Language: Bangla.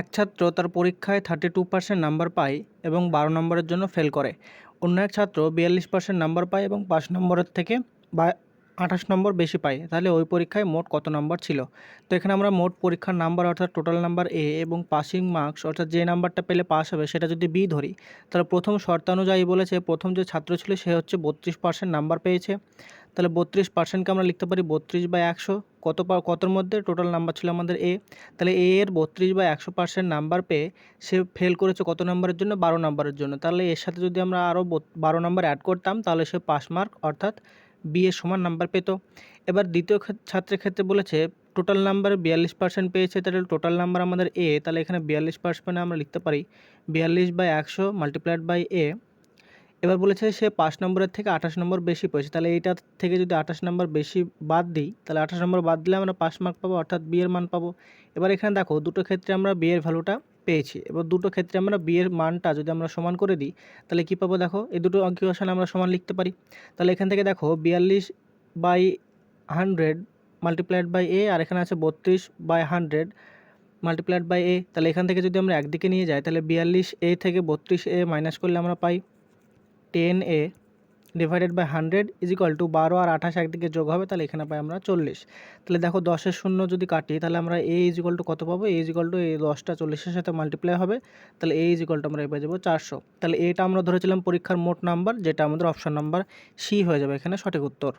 এক ছাত্র তার পরীক্ষায় থার্টি টু পার্সেন্ট নাম্বার পায় এবং বারো নম্বরের জন্য ফেল করে। অন্য এক ছাত্র বিয়াল্লিশ পার্সেন্ট নাম্বার পায় এবং পাঁচ নম্বরের থেকে বা আঠাশ নম্বর বেশি পায়। তাহলে ওই পরীক্ষায় মোট কত নম্বর ছিল? তো এখানে আমরা মোট পরীক্ষার নাম্বার অর্থাৎ টোটাল নাম্বার এ এবং পাসিং মার্কস অর্থাৎ যে নাম্বারটা পেলে পাস হবে সেটা যদি বি ধরি, তাহলে প্রথম শর্তানুযায়ী বলেছে প্রথম যে ছাত্র ছিল সে হচ্ছে বত্রিশ পার্সেন্ট নাম্বার পেয়েছে। তাহলে বত্রিশ পার্সেন্টকে আমরা লিখতে পারি বত্রিশ বাই একশো। কত কতর মধ্যে টোটাল নাম্বার ছিল আমাদের এ তাহলে এ এর বত্রিশ বা একশো পার্সেন্ট নাম্বার পেয়ে সে ফেল করেছে কত নাম্বারের জন্য? বারো নাম্বারের জন্য। তাহলে এর সাথে যদি আমরা আরও বারো নাম্বার অ্যাড করতাম, তাহলে সে পাস মার্ক অর্থাৎ বি এর সমান নাম্বার পেত। এবার দ্বিতীয় ছাত্রের ক্ষেত্রে বলেছে টোটাল নাম্বার বিয়াল্লিশ পার্সেন্ট পেয়েছে, তাহলে টোটাল নাম্বার আমাদের এ তাহলে এখানে বিয়াল্লিশ পার্সেন্ট আমরা লিখতে পারি। বিয়াল্লিশ বাই একশো মাল্টিপ্লাইড বাই এ এবার বলেছে সে পাঁচ নম্বরের থেকে আঠাশ নম্বর বেশি পেয়েছে তাহলে এইটা থেকে যদি আঠাশ নম্বর বেশি বাদ দিই, তাহলে আঠাশ নম্বর বাদ দিলে আমরা পাস মার্ক পাবো, অর্থাৎ বিয়ের মান পাবো। এবার এখানে দেখো, দুটো ক্ষেত্রে আমরা বিয়ের ভ্যালুটা পেয়েছি। এবার দুটো ক্ষেত্রে আমরা বিয়ের মানটা যদি আমরা সমান করে দিই, তাহলে কী পাবো দেখো, এই দুটো অঙ্কিকেশন আমরা সমান লিখতে পারি। তাহলে এখান থেকে দেখো, বিয়াল্লিশ by hundred multiplied by A আর এখানে আছে বত্রিশ by hundred multiplied by A তাহলে এখান থেকে যদি আমরা একদিকে নিয়ে যাই, তাহলে বিয়াল্লিশ এ থেকে বত্রিশ এ মাইনাস করলে আমরা পাই। Ten A divided by hundred is equal to বারো আর আঠাশ একদিকে যোগ হবে, তাহলে এখানে পাই আমরা চল্লিশ। তাহলে দেখো দশের শূন্য যদি কাটি, তাহলে আমরা এ ইজ ইকুয়াল টু কত পাবো? এ ইজ ইকুয়াল টু এই দশটা চল্লিশের সাথে মাল্টিপ্লাই হবে, তাহলে এ ইজ ইকুয়াল টু আমরা এ পেয়ে যাব চারশো। তাহলে এটা আমরা ধরেছিলাম পরীক্ষার মোট নাম্বার যেটা আমাদের অপশন নাম্বার সি হয়ে যাবে এখানে সঠিক উত্তর।